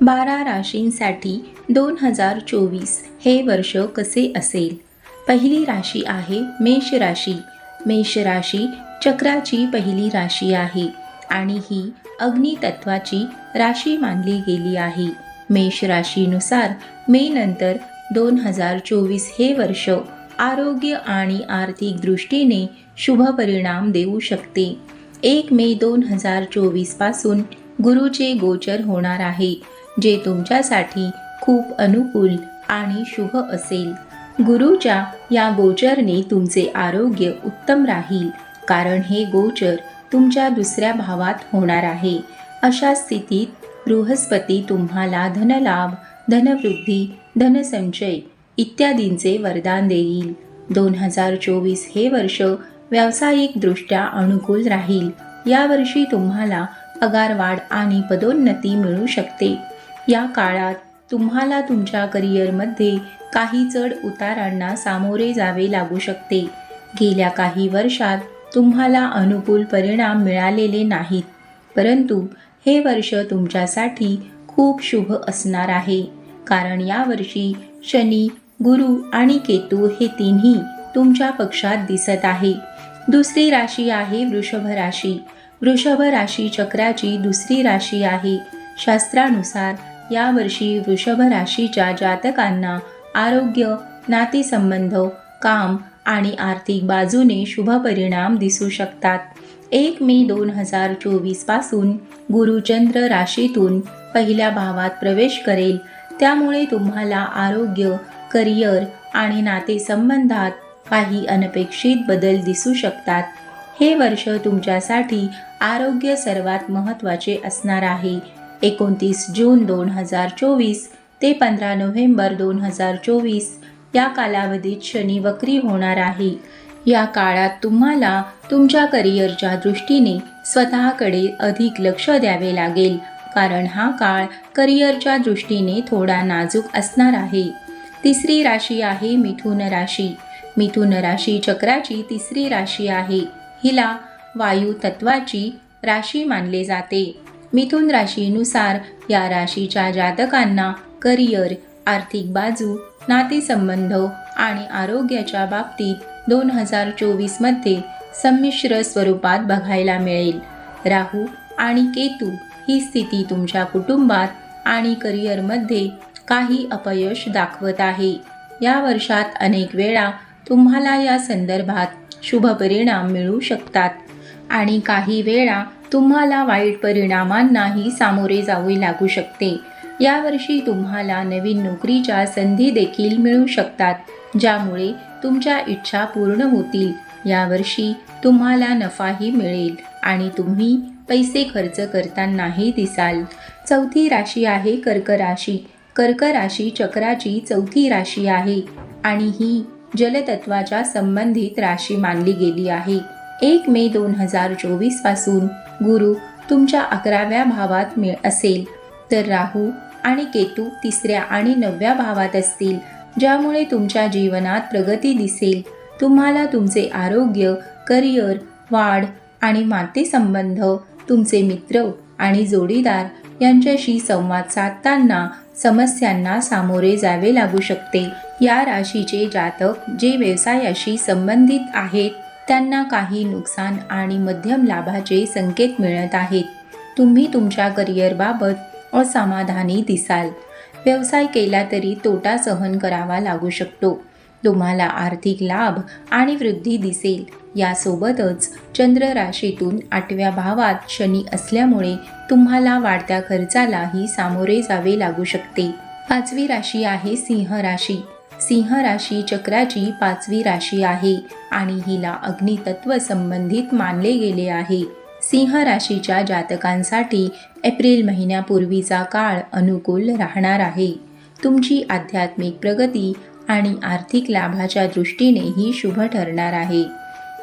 बारा राशींसाठी दोन हजार चोवीस हे वर्ष कसे असेल? पहिली राशी आहे मेष राशी. मेष राशी चक्राची पहिली राशी आहे आणि ही अग्नितत्वाची राशी मानली गेली आहे. मेष राशीनुसार मे नंतर दोन हजार चोवीस हे वर्ष आरोग्य आणि आर्थिक दृष्टीने शुभ परिणाम देऊ शकते. एक मे दोन हजार चोवीसपासून गुरुचे गोचर होणार आहे. जे तुमच्यासाठी खूप अनुकूल आणि शुभ असेल. गुरुच्या या गोचरने तुमचे आरोग्य उत्तम राहील कारण हे गोचर तुमच्या दुसऱ्या भावात होणार आहे. अशा स्थितीत बृहस्पती तुम्हाला धनलाभ धनवृद्धी धनसंचय इत्यादींचे वरदान देईल. दोन हजार चोवीस हे वर्ष व्यावसायिकदृष्ट्या अनुकूल राहील. यावर्षी तुम्हाला पगारवाढ आणि पदोन्नती मिळू शकते. या काळात तुम्हाला तुमच्या करिअरमध्ये काही चढ उतारांना सामोरे जावे लागू शकते. गेल्या काही वर्षात तुम्हाला अनुकूल परिणाम मिळालेले नाहीत. परंतु हे वर्ष तुमच्यासाठी खूप शुभ असणार आहे. कारण यावर्षी शनी गुरु आणि केतू हे तिन्ही तुमच्या पक्षात दिसत आहे. दुसरी राशी आहे वृषभ राशी. वृषभ राशी चक्राची दुसरी राशी आहे. शास्त्रानुसार यावर्षी वृषभ राशीच्या जातकांना आरोग्य नातेसंबंध काम आणि आर्थिक बाजूने शुभ परिणाम दिसू शकतात. एक मे दोन हजार चोवीसपासून गुरुचंद्र राशीतून पहिल्या भावात प्रवेश करेल. त्यामुळे तुम्हाला आरोग्य करिअर आणि नातेसंबंधात काही अनपेक्षित बदल दिसू शकतात. हे वर्ष तुमच्यासाठी आरोग्य सर्वात महत्त्वाचे असणार आहे. एकोणतीस जून दोन हजार चोवीस ते पंधरा नोव्हेंबर दोन हजार चोवीस या कालावधीत शनी वक्री होणार आहे. या काळात तुम्हाला तुमच्या करिअरच्या दृष्टीने स्वतःकडे अधिक लक्ष द्यावे लागेल कारण हा काळ करिअरच्या दृष्टीने थोडा नाजूक असणार आहे. तिसरी राशी आहे मिथुन राशी. मिथुन राशी चक्राची तिसरी राशी आहे. हिला वायू तत्वाची राशी मानले जाते. मिथुन राशीनुसार या राशीच्या जातकांना करिअर आर्थिक बाजू नातेसंबंध आणि आरोग्याच्या बाबतीत दोन हजार चोवीसमध्ये संमिश्र स्वरूपात बघायला मिळेल. राहू आणि केतू ही स्थिती तुमच्या कुटुंबात आणि करिअरमध्ये काही अपयश दाखवत आहे. या वर्षात अनेक वेळा तुम्हाला या संदर्भात शुभ परिणाम मिळू शकतात आणि काही वेळा तुम्हाला वाईट परिणामांनाही सामोरे जावे लागू शकते. यावर्षी तुम्हाला नवीन नोकरीच्या संधी देखील मिळू शकतात ज्यामुळे तुमच्या इच्छा पूर्ण होतील. यावर्षी तुम्हाला नफाही मिळेल आणि तुम्ही पैसे खर्च करतानाही दिसाल. चौथी राशी आहे कर्क राशी. कर्क राशी चक्राची चौथी राशी आहे आणि ही जलतत्वाच्या संबंधित राशी मानली गेली आहे. एक मे दोन हजार चोवीसपासून गुरु तुमच्या अकराव्या भावात मिळ असेल तर राहू आणि केतू तिसऱ्या आणि नवव्या भावात असतील ज्यामुळे तुमच्या जीवनात प्रगती दिसेल. तुम्हाला तुमचे आरोग्य करिअर वाढ आणि नातेसंबंध तुमचे मित्र आणि जोडीदार यांच्याशी संवाद साधताना समस्यांना सामोरे जावे लागू शकते. या राशीचे जातक जे व्यवसायाशी संबंधित आहेत त्यांना काही नुकसान आणि मध्यम लाभाचे संकेत मिळत आहेत. तुम्ही तुमच्या करिअरबाबत असमाधानी दिसाल. व्यवसाय केला तरी तोटा सहन करावा लागू शकतो. तुम्हाला आर्थिक लाभ आणि वृद्धी दिसेल. यासोबतच चंद्र राशीतून आठव्या भावात शनी असल्यामुळे तुम्हाला वाढत्या खर्चालाही सामोरे जावे लागू शकते. पाचवी राशी आहे सिंह राशी. सिंह राशी चक्राची पाचवी राशी आहे आणि हिला अग्नितत्व संबंधित मानले गेले आहे. सिंह राशीच्या जातकांसाठी एप्रिल महिन्यापूर्वीचा काळ अनुकूल राहणार आहे. तुमची आध्यात्मिक प्रगती आणि आर्थिक लाभाच्या दृष्टीनेही शुभ ठरणार आहे.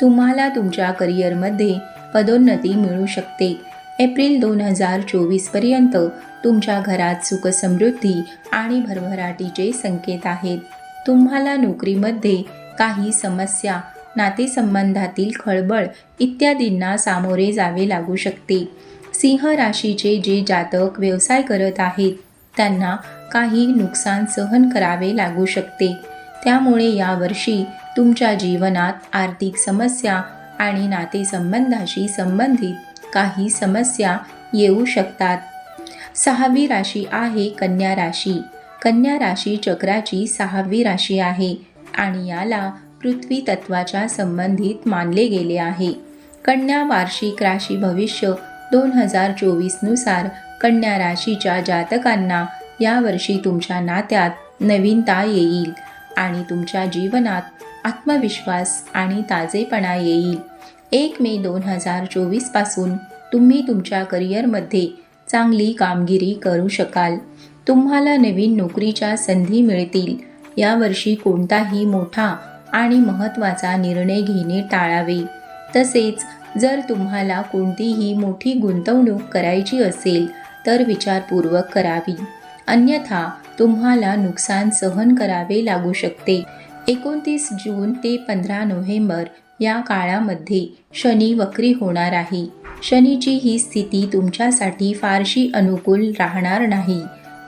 तुम्हाला तुमच्या करिअरमध्ये पदोन्नती मिळू शकते. एप्रिल दोन हजार चोवीसपर्यंत तुमच्या घरात सुखसमृद्धी आणि भरभराटीचे संकेत आहेत. तुम्हाला नोकरीमध्ये काही समस्या नातेसंबंधातील खळबळ इत्यादींना सामोरे जावे लागू शकते. सिंह राशीचे जे जातक व्यवसाय करत आहेत त्यांना काही नुकसान सहन करावे लागू शकते. त्यामुळे यावर्षी तुमच्या जीवनात आर्थिक समस्या आणि नातेसंबंधाशी संबंधित काही समस्या येऊ शकतात. सहावी राशी आहे कन्या राशी. कन्या राशी चक्राची सहावी राशी आहे आणि याला पृथ्वी तत्वाच्या संबंधित मानले गेले आहे. कन्या वार्षिक राशी भविष्य दोन हजार चोवीसनुसार कन्या राशीच्या जातकांना यावर्षी तुमच्या नात्यात नवीनता येईल आणि तुमच्या जीवनात आत्मविश्वास आणि ताजेपणा येईल. एक मे दोन हजार चोवीसपासून तुम्ही तुमच्या करिअरमध्ये चांगली कामगिरी करू शकाल. तुम्हाला नवीन नोकरीच्या संधी मिळतील. यावर्षी कोणताही मोठा आणि महत्त्वाचा निर्णय घेणे टाळावे. तसेच जर तुम्हाला कोणतीही मोठी गुंतवणूक करायची असेल तर विचारपूर्वक करावी. अन्यथा तुम्हाला नुकसान सहन करावे लागू शकते. एकोणतीस जून ते पंधरा नोव्हेंबर या काळामध्ये शनी वक्री होणार आहे. शनीची ही स्थिती तुमच्यासाठी फारशी अनुकूल राहणार नाही.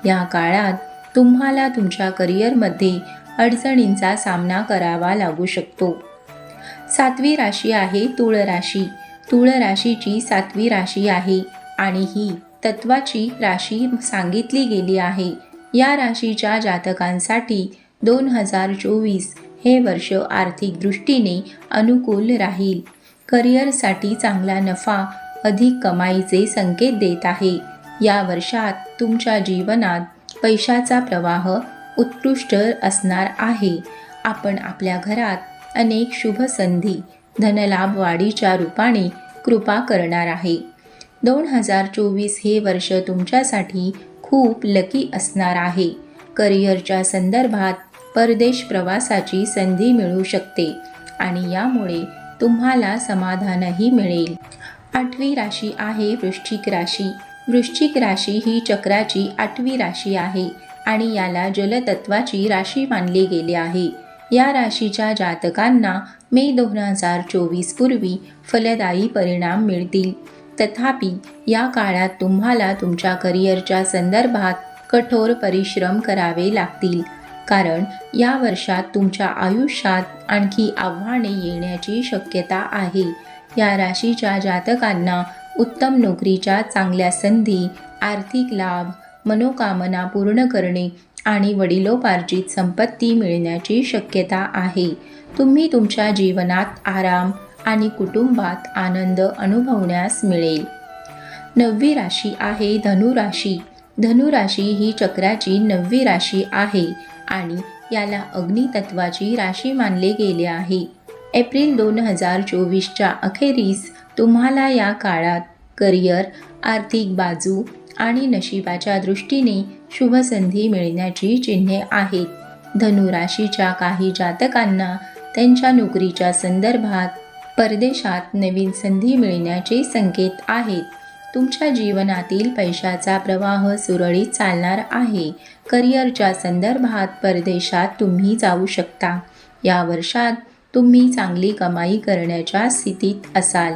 या काळात तुम्हाला तुमच्या करिअरमध्ये अडचणींचा सामना करावा लागू शकतो. सातवी राशी आहे तुळ राशी. तुळ राशीची सातवी राशी आहे आणि ही तत्वाची राशी सांगितली गेली आहे. या राशीच्या जातकांसाठी दोन हजार चोवीस हे वर्ष आर्थिक दृष्टीने अनुकूल राहील. करिअरसाठी चांगला नफा अधिक कमाईचे संकेत देत आहे. या वर्षात तुमच्या जीवनात पैशाचा प्रवाह उत्कृष्ट असणार आहे. आपण आपल्या घरात अनेक शुभ संधी धनलाभ वाढीच्या रूपाने कृपा करणार आहे. दोन हजार चोवीस हे वर्ष तुमच्यासाठी खूप लकी असणार आहे. करिअरच्या संदर्भात परदेश प्रवासाची संधी मिळू शकते आणि यामुळे तुम्हाला समाधानही मिळेल. आठवी राशी आहे वृश्चिक राशी. वृश्चिक राशी ही चक्राची आठवी राशी आहे आणि याला जलतत्वाची राशी मानले गेले आहे. या राशीच्या जातकांना मे दोन हजार चोवीस पूर्वी फलदायी परिणाम मिळतील. तथापि या काळात तुम्हाला तुमच्या करिअरच्या संदर्भात कठोर परिश्रम करावे लागतील. कारण या वर्षात तुमच्या आयुष्यात आणखी आव्हाने येण्याची शक्यता आहे. या राशीच्या जातकांना उत्तम नोकरीच्या चांगल्या संधी आर्थिक लाभ मनोकामना पूर्ण करणे आणि वडिलोपार्जित संपत्ती मिळण्याची शक्यता आहे. तुम्ही तुमच्या जीवनात आराम आणि कुटुंबात आनंद अनुभवण्यास मिळेल. नववी राशी आहे धनुराशी धनुराशी ही चक्राची नववी राशी आहे आणि याला अग्नितत्वाची राशी मानले गेले आहे. एप्रिल दोन हजार चोवीसच्या अखेरीस तुम्हाला या काळात करिअर आर्थिक बाजू आणि नशिबाच्या दृष्टीने शुभसंधी मिळण्याची चिन्हे आहेत. धनुराशीच्या काही जातकांना त्यांच्या नोकरीच्या संदर्भात परदेशात नवीन संधी मिळण्याचे संकेत आहेत. तुमच्या जीवनातील पैशाचा प्रवाह सुरळीत चालणार आहे. करिअरच्या संदर्भात परदेशात तुम्ही जाऊ शकता. या वर्षात तुम्ही चांगली कमाई करण्याच्या स्थितीत असाल.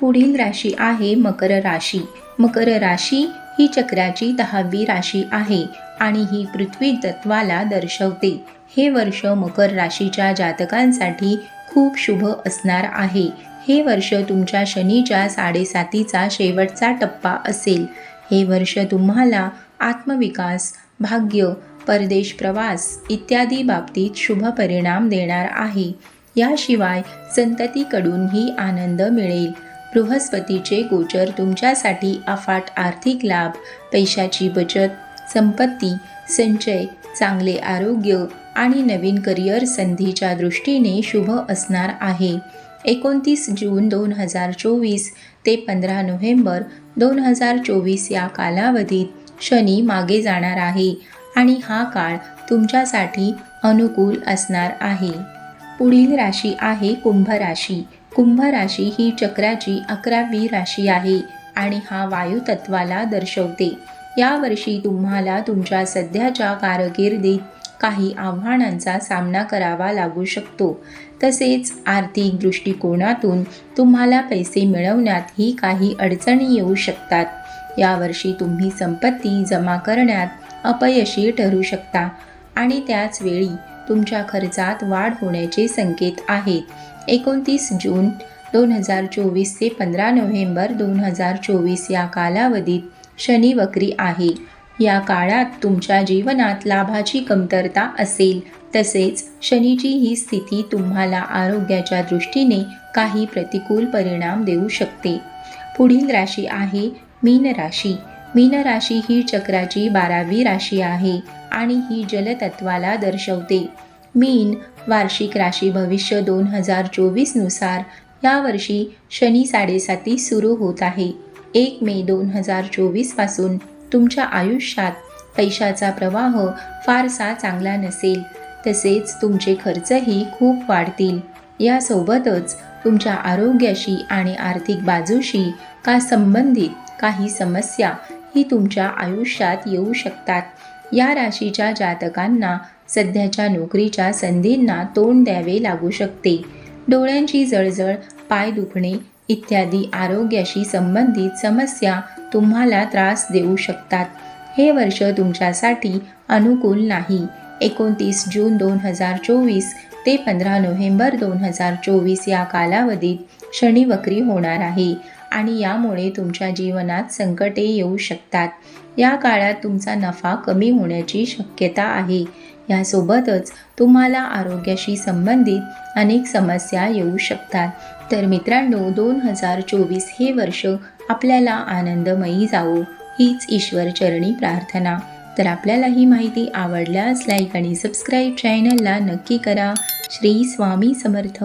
पुढील राशी आहे मकर राशी. मकर राशी ही चक्राची दहावी राशी आहे आणि ही पृथ्वी तत्वाला दर्शवते. हे वर्ष मकर राशीच्या जातकांसाठी खूप शुभ असणार आहे. हे वर्ष तुमच्या शनीच्या साडेसातीचा शेवटचा टप्पा असेल. हे वर्ष तुम्हाला आत्मविकास भाग्य परदेश प्रवास इत्यादी बाबतीत शुभ परिणाम देणार आहे. याशिवाय संततीकडूनही आनंद मिळेल. बृहस्पतीचे गोचर तुमच्यासाठी अफाट आर्थिक लाभ पैशाची बचत संपत्ती संचय चांगले आरोग्य आणि नवीन करिअर संधीच्या दृष्टीने शुभ असणार आहे. एकोणतीस जून दोन हजार चोवीस ते पंधरा नोव्हेंबर दोन हजार चोवीस या कालावधीत शनी मागे जाणार आहे आणि हा काळ तुमच्यासाठी अनुकूल असणार आहे. पुढील राशी आहे कुंभ राशी. कुंभ राशी ही चक्राची अकरावी राशी आहे आणि हा वायुतत्वाला दर्शवते. यावर्षी तुम्हाला तुमच्या सध्याच्या कारकिर्दीत काही आव्हानांचा सामना करावा लागू शकतो. तसेच आर्थिक दृष्टिकोनातून तुम्हाला पैसे मिळवण्यातही काही अडचणी येऊ शकतात. यावर्षी तुम्ही संपत्ती जमा करण्यात अपयशी ठरू शकता आणि त्याच वेळी तुमच्या खर्चात वाढ होण्याचे संकेत आहेत. एकोणतीस जून दोन हजार चोवीस ते पंधरा नोव्हेंबर दोन हजार चोवीस या कालावधीत शनी वक्री आहे. या काळात तुमच्या जीवनात लाभाची कमतरता असेल. तसेच शनीची ही स्थिती तुम्हाला आरोग्याच्या दृष्टीने काही प्रतिकूल परिणाम देऊ शकते. पुढील राशी आहे मीन राशी. मीन राशी ही चक्राची बारावी राशी आहे. आणि ही जलतत्वाला दर्शवते. मीन वार्षिक राशी भविष्य दोन हजार चोवीसनुसार यावर्षी शनी साडेसाती सुरू होत आहे. एक मे दोन हजार चोवीसपासून तुमच्या आयुष्यात पैशाचा प्रवाह फारसा चांगला नसेल. तसेच तुमचे खर्चही खूप वाढतील. यासोबतच तुमच्या आरोग्याशी आणि आर्थिक बाजूशी का संबंधित काही समस्या ही तुमच्या आयुष्यात येऊ शकतात. या राशीच्या जातकांना सध्याच्या नोकरीच्या संधींना तोंड द्यावे लागू शकते. डोळ्यांची जळजळ पाय दुखणे इत्यादी आरोग्याशी संबंधित समस्या तुम्हाला त्रास देऊ शकतात. हे वर्ष तुमच्यासाठी अनुकूल नाही. एकोणतीस जून दोन हजार चोवीस ते पंधरा नोव्हेंबर दोन हजार चोवीस या कालावधीत शनी वक्री होणार आहे आणि यामुळे तुमच्या जीवनात संकटे येऊ शकतात. या काळात तुमचा नफा कमी होण्याची शक्यता आहे. यासोबतच तुम्हाला आरोग्याशी संबंधित अनेक समस्या येऊ शकतात. तर मित्रांनो दोन हजार चोवीस हे वर्ष आपल्याला आनंदमयी जावो हीच ईश्वरचरणी प्रार्थना. तर आपल्याला ही माहिती आवडल्यास लाईक आणि सबस्क्राईब चॅनलला नक्की करा. श्री स्वामी समर्थ.